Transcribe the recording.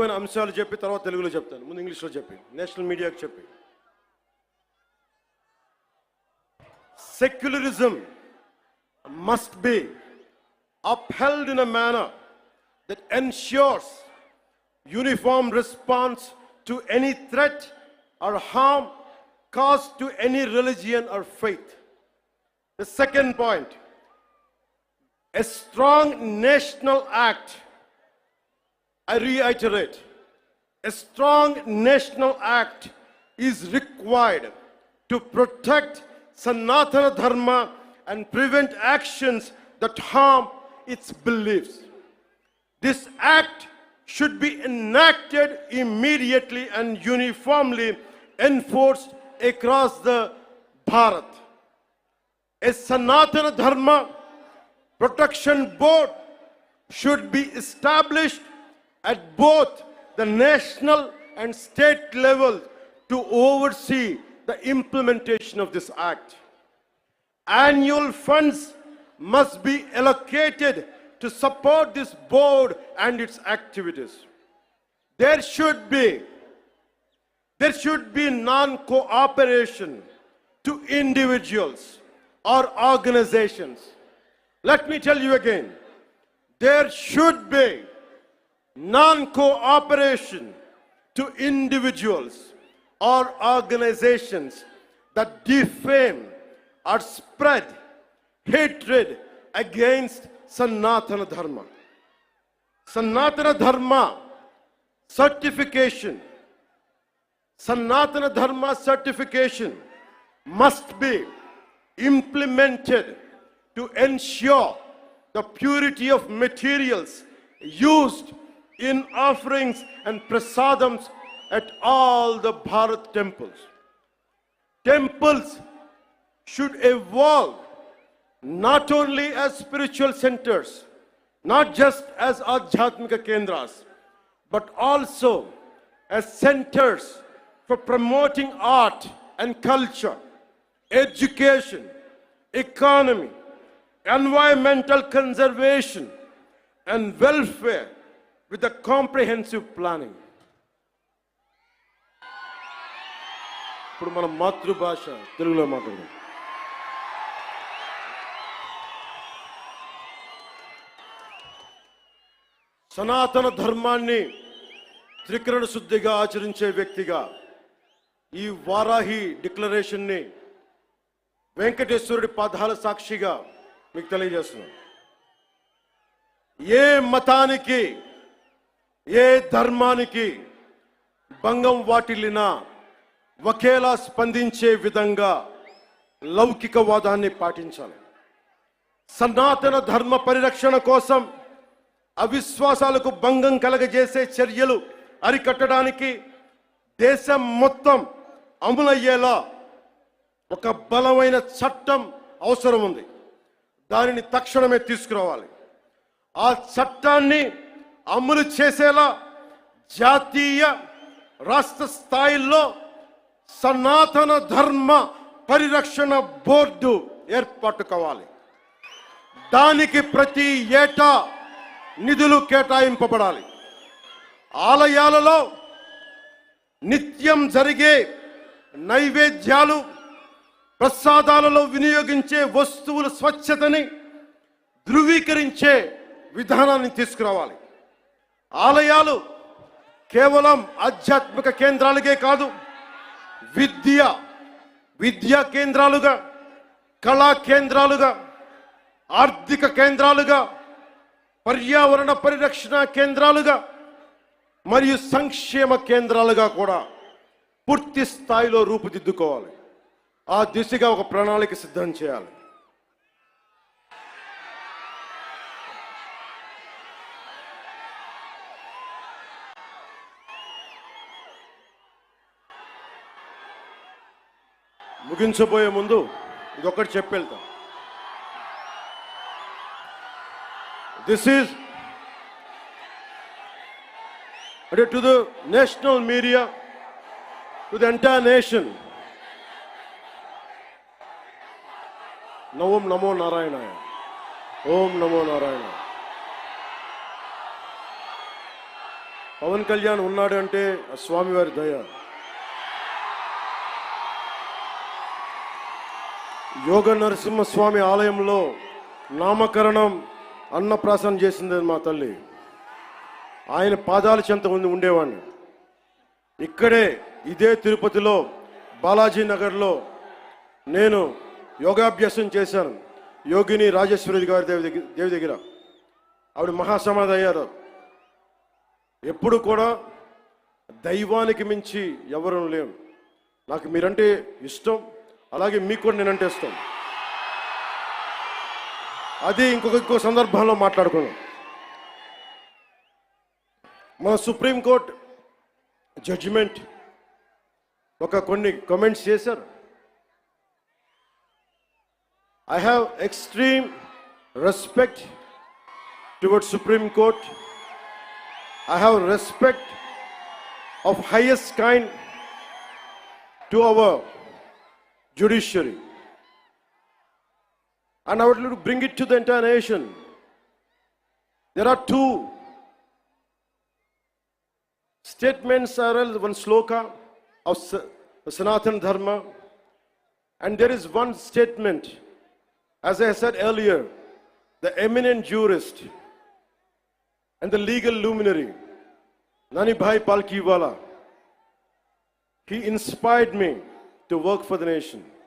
ప్రత్యేకమైన అంశాలు చెప్పి తర్వాత తెలుగులో చెప్తాను ముందు ఇంగ్లీష్లో చెప్పి నేషనల్ మీడియాకి చెప్పి secularism must be upheld in a manner that ensures uniform response to any threat or harm caused to any religion or faith. The second point, a strong national act I reiterate, a strong national act is required to protect Sanatana Dharma and prevent actions that harm its beliefs. This act should be enacted immediately and uniformly enforced across the Bharat. A Sanatana Dharma Protection Board should be established at both the national and state level to oversee the implementation of this act. Annual funds must be allocated to support this board and its activities. There should be there should be non-cooperation to individuals or organizations. Let me tell you again, there should be non-cooperation to individuals or organizations that defame or spread hatred against Sanatana Dharma. Sanatana Dharma certification, Sanatana Dharma certification must be implemented to ensure the purity of materials used in offerings and prasadams at all the Bharat temples. Temples should evolve not only as spiritual centers, not just as Adhyatmika Kendras, but also as centers for promoting art and culture, education, economy, environmental conservation, and welfare with a comprehensive planning ఇప్పుడు మన మాతృభాష తెలుగులో మాట్లాడదాం సనాతన ధర్మాన్ని త్రికరణ శుద్ధిగా ఆచరించే వ్యక్తిగా ఈ వారాహి డిక్లరేషన్ని వెంకటేశ్వరుడి పాదాల సాక్షిగా మీకు తెలియజేస్తున్నాను ఏ మతానికి ఏ ధర్మానికి భంగం వాటిల్లినా ఒకేలా స్పందించే విధంగా లౌకికవాదాన్ని పాటించాలి సనాతన ధర్మ పరిరక్షణ కోసం అవిశ్వాసాలకు భంగం కలగజేసే చర్యలు అరికట్టడానికి దేశం మొత్తం అమలయ్యేలా ఒక బలమైన చట్టం అవసరం ఉంది దానిని తక్షణమే తీసుకురావాలి ఆ చట్టాన్ని అమలు చేసేలా జాతీయ రాష్ట్ర స్థాయిల్లో సనాతన ధర్మ పరిరక్షణ బోర్డు ఏర్పాటు కావాలి దానికి ప్రతి ఏటా నిధులు కేటాయింపబడాలి ఆలయాలలో నిత్యం జరిగే నైవేద్యాలు ప్రసాదాలలో వినియోగించే వస్తువుల స్వచ్ఛతని ధృవీకరించే విధానాన్ని తీసుకురావాలి ఆలయాలు కేవలం ఆధ్యాత్మిక కేంద్రాలకే కాదు విద్య విద్యా కేంద్రాలుగా కళా కేంద్రాలుగా ఆర్థిక కేంద్రాలుగా పర్యావరణ పరిరక్షణ కేంద్రాలుగా మరియు సంక్షేమ కేంద్రాలుగా కూడా పూర్తి స్థాయిలో రూపుదిద్దుకోవాలి ఆ దిశగా ఒక ప్రణాళిక సిద్ధం చేయాలి ముగించబోయే ముందు ఇదొకటి చెప్పి వెళ్తాం దిస్ ఈజ్ అంటే to the national media to the entire nation నవం నమో నారాయణ ఓం నమో నారాయణ పవన్ కళ్యాణ్ ఉన్నాడు అంటే స్వామివారి దయ యోగ నరసింహస్వామి ఆలయంలో నామకరణం అన్నప్రాసనం చేసింది మా తల్లి ఆయన పాదాల చెంత ఉంది ఉండేవాడిని ఇక్కడే ఇదే తిరుపతిలో బాలాజీ నగర్లో నేను యోగాభ్యాసం చేశాను యోగిని రాజేశ్వరి గారి దేవి దగ్గర దేవి దగ్గర ఆవిడ మహాసమాధి అయ్యారు ఎప్పుడు కూడా దైవానికి మించి ఎవరూ లేరు నాకు మీరంటే ఇష్టం అలాగే మీ కోడ ని నటేస్తాం అది ఇంకొక కొ సందర్భంలో మాట్లాడుకొను మన సుప్రీం కోర్ట్ జడ్జ్‌మెంట్ ఒక కొన్ని కామెంట్స్ చేశారు I have extreme respect toward Supreme Court I have respect of highest kind to our judiciary. And I would like to bring it to the entire nation. There are two statements, one sloka of Sanatan Dharma, and there is one statement, as I said earlier, the eminent jurist and the legal luminary, Nani Bhai Palkiwala. He inspired me to work for the nation.